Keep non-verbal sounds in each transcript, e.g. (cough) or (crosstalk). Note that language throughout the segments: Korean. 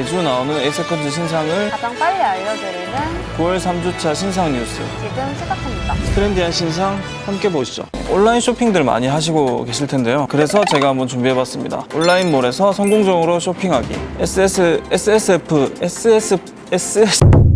매주 나오는 에이세컨즈 신상을 가장 빨리 알려드리는 9월 3주차 신상 뉴스 지금 시작합니다. 트렌디한 신상 함께 보시죠. 온라인 쇼핑들 많이 하시고 계실 텐데요. 그래서 제가 한번 준비해봤습니다. 온라인몰에서 성공적으로 쇼핑하기. SS, SSF, SS, SS.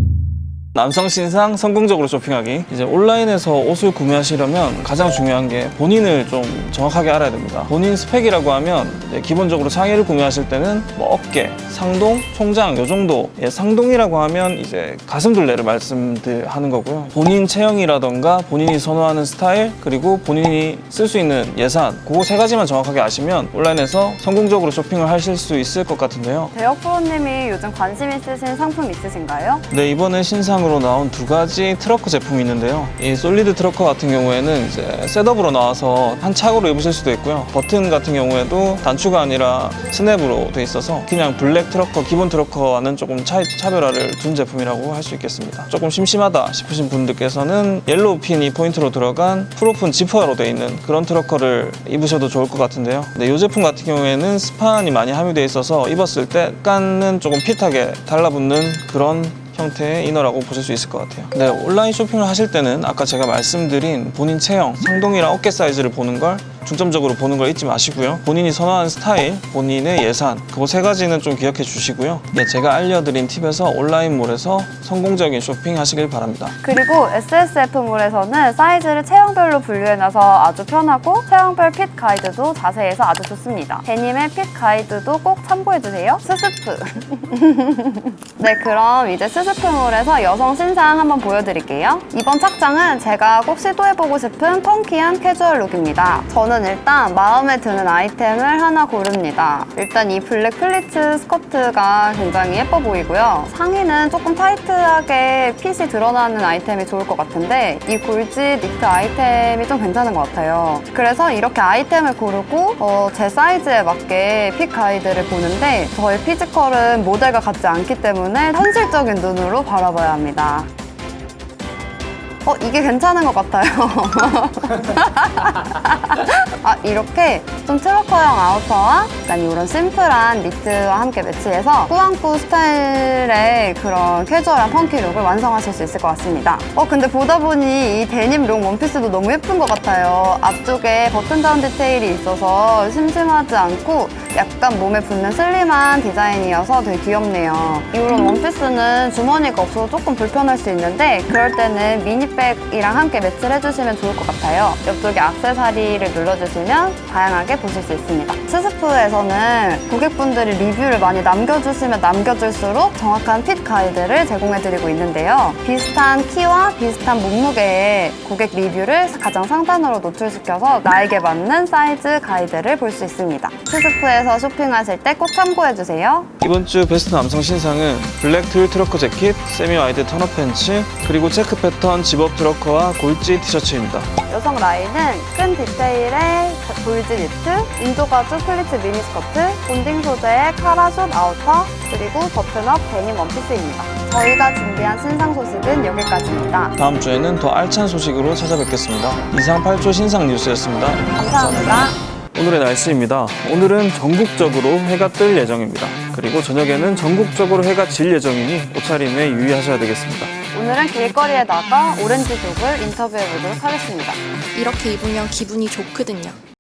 남성 신상 성공적으로 쇼핑하기. 이제 온라인에서 옷을 구매하시려면 가장 중요한 게 본인을 좀 정확하게 알아야 됩니다. 본인 스펙이라고 하면 기본적으로 상의를 구매하실 때는 뭐 어깨, 상동, 총장 요 정도. 예, 상동이라고 하면 이제 가슴 둘레를 말씀하는 거고요. 본인 체형이라던가 본인이 선호하는 스타일 그리고 본인이 쓸 수 있는 예산 그거 세 가지만 정확하게 아시면 온라인에서 성공적으로 쇼핑을 하실 수 있을 것 같은데요. 대혁 프로님이 요즘 관심 있으신 상품 있으신가요? 네, 이번에 신상 으로 나온 두 가지 트러커 제품이 있는데요. 이 솔리드 트러커 같은 경우에는 이제 셋업으로 나와서 한 착으로 입으실 수도 있고요. 버튼 같은 경우에도 단추가 아니라 스냅으로 돼 있어서 그냥 블랙 트러커, 기본 트러커와는 조금 차, 차별화를 둔 제품이라고 할 수 있겠습니다. 조금 심심하다 싶으신 분들께서는 옐로우 핀이 포인트로 들어간 프로픈 지퍼로 돼 있는 그런 트러커를 입으셔도 좋을 것 같은데요. 네, 이 제품 같은 경우에는 스판이 많이 함유되어 있어서 입었을 때 약간은 조금 핏하게 달라붙는 그런 형태의 이너라고 보실 수 있을 것 같아요. 네, 온라인 쇼핑을 하실 때는 아까 제가 말씀드린 본인 체형, 상동이랑 어깨 사이즈를 보는 걸 중점적으로 보는 걸 잊지 마시고요. 본인이 선호하는 스타일, 본인의 예산, 그거 세 가지는 좀 기억해 주시고요. 네, 제가 알려드린 팁에서 온라인몰에서 성공적인 쇼핑 하시길 바랍니다. 그리고 SSF몰에서는 사이즈를 체형별로 분류해놔서 아주 편하고 체형별 핏 가이드도 자세해서 아주 좋습니다. 데님의 핏 가이드도 꼭 참고해주세요. 스스프. (laughs) 네, 그럼 이제 스스프몰에서 여성 신상 한번 보여드릴게요. 이번 착장은 제가 꼭 시도해보고 싶은 펑키한 캐주얼 룩입니다. 저는 일단 마음에 드는 아이템을 하나 고릅니다. 일단 이 블랙 플리츠 스커트가 굉장히 예뻐 보이고요. 상의는 조금 타이트하게 핏이 드러나는 아이템이 좋을 것 같은데 이 골지 니트 아이템이 좀 괜찮은 것 같아요. 그래서 이렇게 아이템을 고르고 어, 제 사이즈에 맞게 핏 가이드를 보는데 저의 피지컬은 모델과 같지 않기 때문에 현실적인 눈으로 바라봐야 합니다. 어, 이게 괜찮은 것 같아요. (laughs) 아, 이렇게 좀 트러커형 아우터와 약간 이런 심플한 니트와 함께 매치해서 꾸안꾸 스타일의 그런 캐주얼한 펑키 룩을 완성하실 수 있을 것 같습니다. 어, 근데 보다 보니 이 데님 롱 원피스도 너무 예쁜 것 같아요. 앞쪽에 버튼 다운 디테일이 있어서 심심하지 않고 약간 몸에 붙는 슬림한 디자인이어서 되게 귀엽네요. 이런 원피스는 주머니가 없어서 조금 불편할 수 있는데 그럴 때는 미니백이랑 함께 매치를 해주시면 좋을 것 같아요. 옆쪽에 액세서리를 눌러주시면 다양하게 보실 수 있습니다. 스스프에서는 고객분들이 리뷰를 많이 남겨주시면 남겨줄수록 정확한 핏 가이드를 제공해드리고 있는데요. 비슷한 키와 비슷한 몸무게의 고객 리뷰를 가장 상단으로 노출시켜서 나에게 맞는 사이즈 가이드를 볼 수 있습니다. 스스프에 서 쇼핑하실 때 꼭 참고해주세요. 이번 주 베스트 남성 신상은 블랙 트윌 트러커 재킷, 세미 와이드 턴업 팬츠, 그리고 체크 패턴 집업 트러커와 골지 티셔츠입니다. 여성 라인은 끈 디테일의 볼지 니트, 인조 가죽 플리츠 미니 스커트, 본딩 소재의 카라숏 아우터, 그리고 버튼업 데님 원피스입니다. 저희가 준비한 신상 소식은 여기까지입니다. 다음 주에는 더 알찬 소식으로 찾아뵙겠습니다. 이상 8초 신상 뉴스였습니다. 감사합니다. 오늘의 날씨입니다. 오늘은 전국적으로 해가 뜰 예정입니다. 그리고 저녁에는 전국적으로 해가 질 예정이니 옷차림에 유의하셔야 되겠습니다. 오늘은 길거리에 나가 오렌지족을 인터뷰해 보도록 하겠습니다. 이렇게 입으면 기분이 좋거든요.